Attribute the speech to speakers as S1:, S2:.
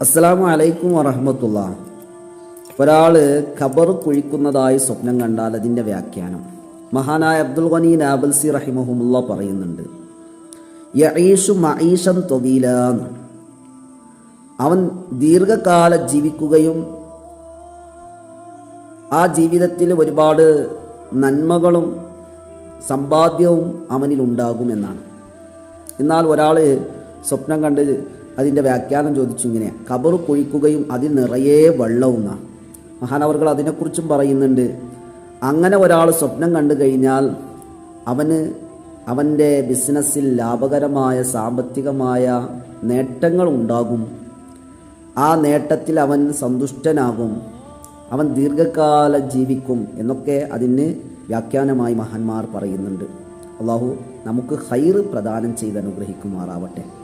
S1: അസ്സലാമു അലൈക്കും വറഹമത്തുള്ള. ഒരാൾ ഖബർ കുഴിക്കുന്നതായി സ്വപ്നം കണ്ടാൽ അതിന്റെ വ്യാഖ്യാനം. മഹാനായ അബ്ദുൽ ഖനി നാബൽസി റഹിമഹുമുള്ള പറയുന്നുണ്ട്. അവൻ ദീർഘകാലം ജീവിക്കുകയും ആ ജീവിതത്തിൽ ഒരുപാട് നന്മകളും സമ്പാദ്യവും അവനിൽ ഉണ്ടാകുമെന്നാണ് എന്നാൽ ഒരാൾ സ്വപ്നം കണ്ട് അതിന്റെ വ്യാഖ്യാനം ചോദിച്ചു ഇങ്ങനെ കബർ കുഴിക്കുകയും അതിൽ നിറയെ വെള്ളവും എന്നാണ് മഹാനവർകൾ അതിനെക്കുറിച്ചും പറയുന്നുണ്ട് അങ്ങനെ ഒരാൾ സ്വപ്നം കണ്ടു കഴിഞ്ഞാൽ അവന് അവന്റെ ബിസിനസ്സിൽ ലാഭകരമായ സാമ്പത്തികമായ നേട്ടങ്ങൾ ഉണ്ടാകും. ആ നേട്ടത്തിൽ അവൻ സന്തുഷ്ടനാകും. അവൻ ദീർഘകാലം ജീവിക്കും എന്നൊക്കെ അതിന് വ്യാഖ്യാനമായി മഹാന്മാർ പറയുന്നുണ്ട്. അള്ളാഹു നമുക്ക് ഹൈറ് പ്രദാനം ചെയ്ത് അനുഗ്രഹിക്കുമാറാവട്ടെ.